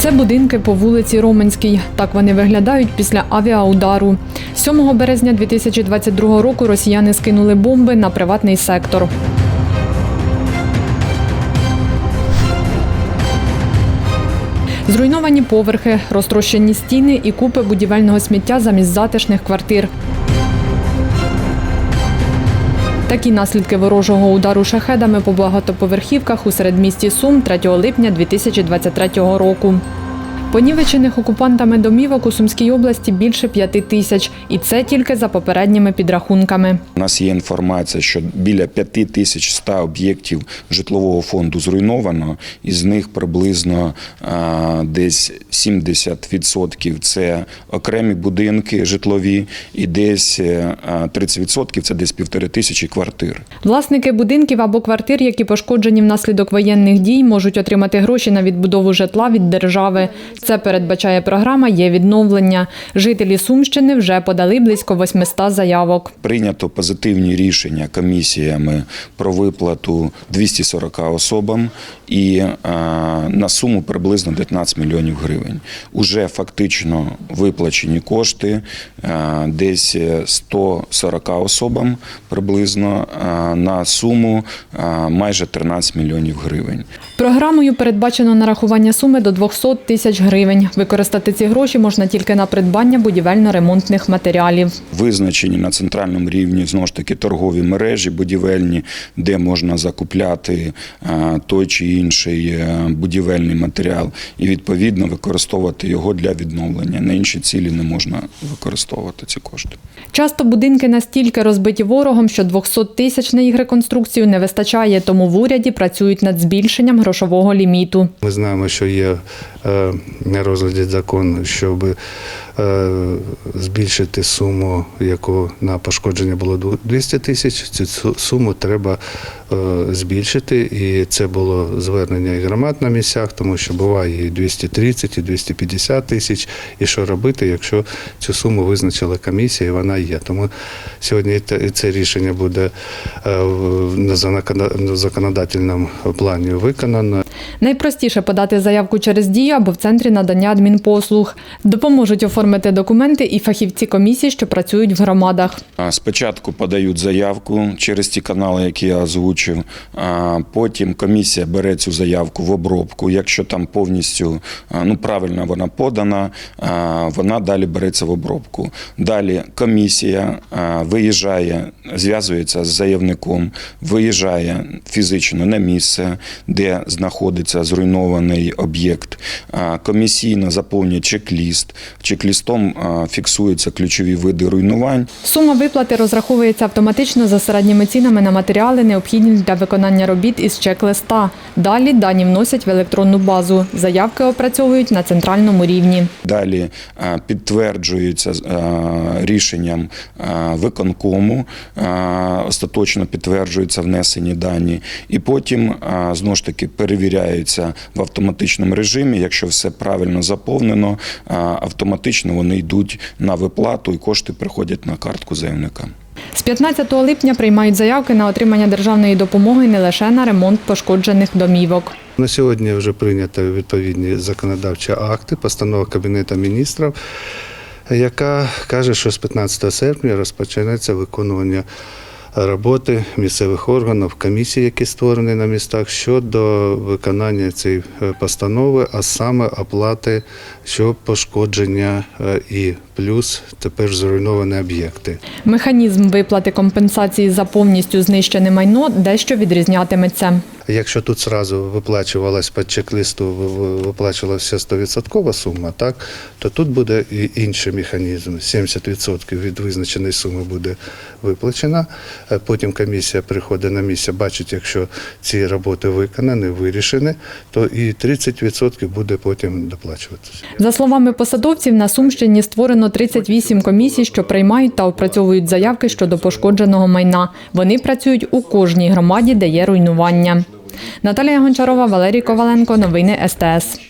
Це будинки по вулиці Роменській. Так вони виглядають після авіаудару. 7 березня 2022 року росіяни скинули бомби на приватний сектор. Зруйновані поверхи, розтрощені стіни і купи будівельного сміття замість затишних квартир. Такі наслідки ворожого удару шахедами по багатоповерхівках у середмісті Сум 3 липня 2023 року. Понівечених окупантами домівок у Сумській області більше п'яти тисяч, і це тільки за попередніми підрахунками. У нас є інформація, що біля 5100 об'єктів житлового фонду зруйновано, із них приблизно а, десь 70% це окремі будинки житлові, і десь е, а, 30% це десь півтори тисячі квартир. Власники будинків або квартир, які пошкоджені внаслідок воєнних дій, можуть отримати гроші на відбудову житла від держави. Це передбачає програма Є відновлення. Жителі Сумщини вже подали близько 800 заявок. Прийнято позитивні рішення комісіями про виплату 240 особам і на суму приблизно 19 мільйонів гривень. Уже фактично виплачені кошти а, десь 140 особам приблизно на суму майже 13 мільйонів гривень. Програмою передбачено нарахування суми до 200 тисяч гривень. Використати ці гроші можна тільки на придбання будівельно-ремонтних матеріалів. Визначені на центральному рівні знову ж таки торгові мережі будівельні, де можна закупляти е, той чи інший е, будівельний матеріал, і відповідно використовувати його для відновлення. На інші цілі не можна використовувати ці кошти. Часто будинки настільки розбиті ворогом, що 200 тисяч на їх реконструкцію не вистачає, тому в уряді працюють над збільшенням грошового ліміту. Ми знаємо, що є е, на розгляді закон, щоб збільшити суму, яку на пошкодження було 200 тисяч. Цю суму треба е, збільшити. І це було звернення і громад на місцях, тому що буває і 230, і 250 тисяч. І що робити, якщо цю суму визначила комісія, і вона є. Тому сьогодні це рішення буде е, на законодательному плані виконано. Найпростіше подати заявку через дію або в центрі надання адмінпослуг. Допоможуть оформити документи і фахівці комісії, що працюють в громадах. Спочатку подають заявку через ті канали, які я озвучив. Потім комісія бере цю заявку в обробку. Якщо там повністю ну, правильно вона подана, вона далі береться в обробку. Далі комісія виїжджає, зв'язується з заявником, виїжджає фізично на місце, де знаходиться зруйнований об'єкт. Комісійно заповнює чек-ліст. Чек-лістом а, фіксуються ключові види руйнувань. Сума виплати розраховується автоматично за середніми цінами на матеріали, необхідні для виконання робіт із чек-листа. Далі дані вносять в електронну базу. Заявки опрацьовують на центральному рівні. Далі а, підтверджується рішенням виконкому, остаточно підтверджуються внесені дані, і потім знову ж таки перевіряються в автоматичному режимі. Якщо все правильно заповнено, а, автоматично вони йдуть на виплату і кошти приходять на картку заявника. З 15 липня приймають заявки на отримання державної допомоги не лише на ремонт пошкоджених домівок. На сьогодні вже прийнято відповідні законодавчі акти, постанова Кабінету міністрів, яка каже, що з 15 серпня розпочнеться виконування роботи місцевих органів, комісій, які створені на містах щодо виконання цієї е, постанови, а саме оплати, що пошкодження е, і плюс тепер зруйновані об'єкти. Механізм виплати компенсації за повністю знищене майно дещо відрізнятиметься. Якщо тут зразу виплачувалась по чек-листу, ви- ви- виплачувалася 100% сума, так, то тут буде і інший механізм. 70% від визначеної суми буде виплачена. Е, Потім комісія приходить на місце, бачить, якщо ці роботи виконані, вирішені, то і 30% буде потім доплачуватися. За словами посадовців, на Сумщині створено 38 комісій, що приймають та опрацьовують заявки щодо пошкодженого майна. Вони працюють у кожній громаді, де є руйнування. Наталія Гончарова, Валерій Коваленко. Новини СТС.